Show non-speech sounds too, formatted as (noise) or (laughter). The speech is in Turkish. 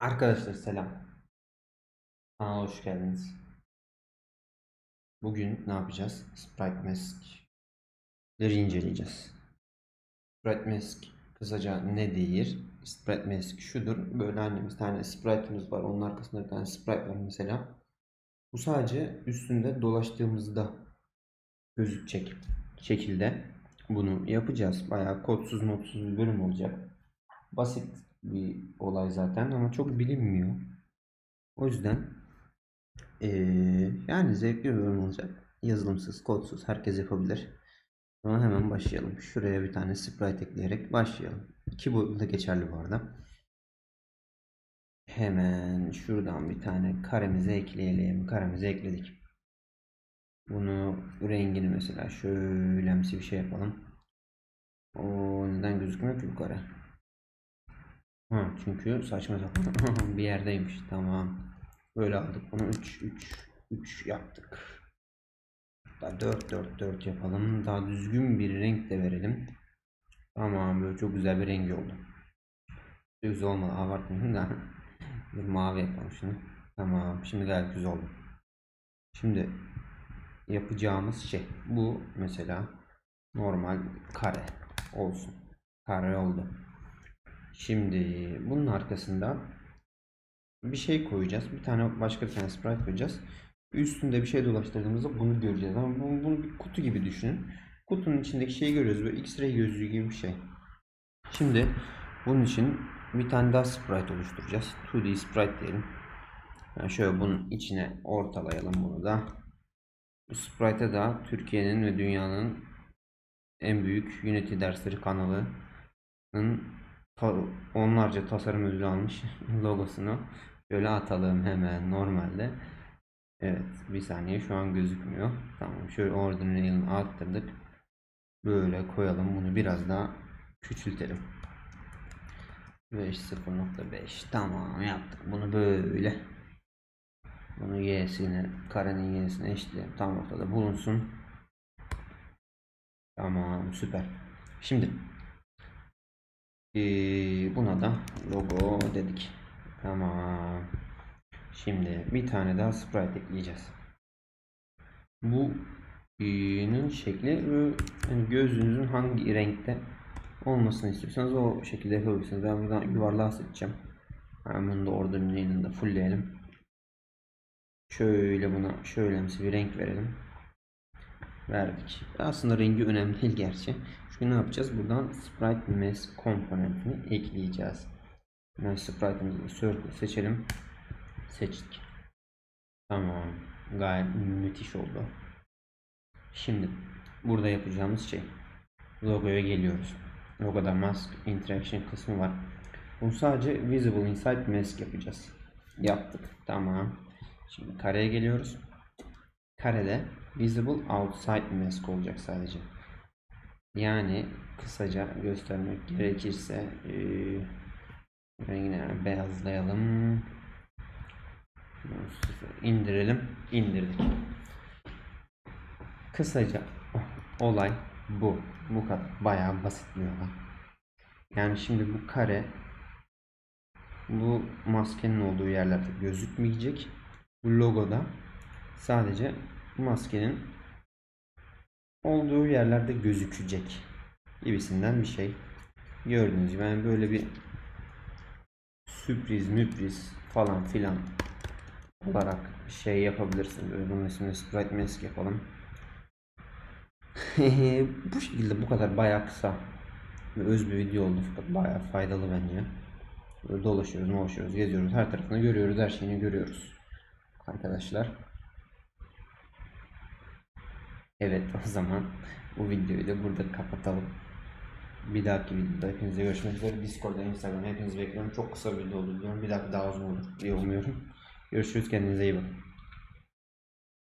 Arkadaşlar selam. Kanala hoş geldiniz. Bugün ne yapacağız? Sprite Mask'leri inceleyeceğiz. Sprite Mask kısaca ne değildir? Sprite Mask şudur. Böyle hani bir tane sprite'ımız var. Onun arkasında bir tane sprite var mesela. Bu sadece üstünde dolaştığımızda gözükecek şekilde bunu yapacağız. Bayağı kodsuz modsuz bir bölüm olacak. Basit bir olay zaten ama çok bilinmiyor. O yüzden eee, yani zevkli bir bölüm olacak. Yazılımsız, kodsuz herkes yapabilir. Ama hemen başlayalım. Şuraya bir tane sprite ekleyerek başlayalım. İki boyutlu da geçerli bu arada. Hemen şuradan bir tane karemize ekleyelim. Karemize ekledik. Bunu rengini mesela şöylemsi bir şey yapalım. O neden gözükmüyor ki bu kare? Ha, çünkü saçma sapan (laughs) bir yerdeymiş. Tamam. Böyle aldık. Bunu 3 3 3 yaptık. Hatta 4 4 4 yapalım. Daha düzgün bir renk de verelim. Tamam böyle çok güzel bir rengi oldu. Güzel olmadı abartmayayım da. (laughs) Bir mavi yapalım şimdi. Tamam. Şimdi gayet güzel oldu. Şimdi yapacağımız şey bu mesela normal kare olsun. Kare oldu. Şimdi bunun arkasında bir şey koyacağız. Bir tane başka bir tane sprite koyacağız. Üstünde bir şey dolaştırdığımızda bunu göreceğiz. Ama bunu, bunu bir kutu gibi düşünün. Kutunun içindeki şeyi görüyoruz. Böyle X-ray gözlüğü gibi bir şey. Şimdi bunun için bir tane daha sprite oluşturacağız. 2D sprite diyelim. Yani şöyle bunun içine ortalayalım bunu da. Bu sprite'e da Türkiye'nin ve dünyanın en büyük Unity dersleri kanalının onlarca tasarım ödülü almış (laughs) logosunu böyle atalım hemen normalde. Evet bir saniye şu an gözükmüyor. Tamam şöyle ordinary'ini arttırdık. Böyle koyalım bunu biraz daha küçültelim. 5.0.5 tamam yaptık bunu böyle. Bunu y'sine karenin y'sine eşitleyelim tam ortada bulunsun. Tamam süper. Şimdi buna da logo dedik. Tamam. Şimdi bir tane daha sprite ekleyeceğiz. Bu bunun şekli ve hani gözünüzün hangi renkte olmasını istiyorsanız o şekilde yapabilirsiniz. Ben buradan yuvarlağı seçeceğim. Hemen bunu da orada yanında fullleyelim. Şöyle buna şöylemsi bir renk verelim. Verdik. Aslında rengi önemli değil gerçi. Çünkü ne yapacağız? Buradan Sprite Mask komponentini ekleyeceğiz. Hemen Sprite'ımızı seçelim. Seçtik. Tamam. Gayet müthiş oldu. Şimdi burada yapacağımız şey logoya geliyoruz. Logoda mask interaction kısmı var. Bunu sadece visible inside mask yapacağız. Yaptık. Tamam. Şimdi kareye geliyoruz. Karede visible outside mask olacak sadece. Yani kısaca göstermek gerekirse eee rengini beyazlayalım. indirelim. indirdik. Kısaca olay bu. Bu kadar. Bayağı basit bir olay. Yani şimdi bu kare bu maskenin olduğu yerlerde gözükmeyecek. Bu logoda sadece maskenin olduğu yerlerde gözükecek gibisinden bir şey. Gördüğünüz gibi yani böyle bir sürpriz müpriz falan filan olarak şey yapabilirsiniz. Bunun ismini Sprite Mask yapalım. (laughs) bu şekilde bu kadar bayağı kısa ve öz bir video oldu fakat bayağı faydalı bence. Böyle dolaşıyoruz, dolaşıyoruz, geziyoruz. Her tarafını görüyoruz, her şeyini görüyoruz. Arkadaşlar. Evet (laughs) o zaman bu videoyu da burada kapatalım. Bir dahaki videoda hepinize görüşmek üzere. Discord'da, Instagram'da hepinizi bekliyorum. Çok kısa bir video oldu diyorum. Bir dahaki daha uzun olur diye umuyorum. Görüşürüz. Kendinize iyi bakın.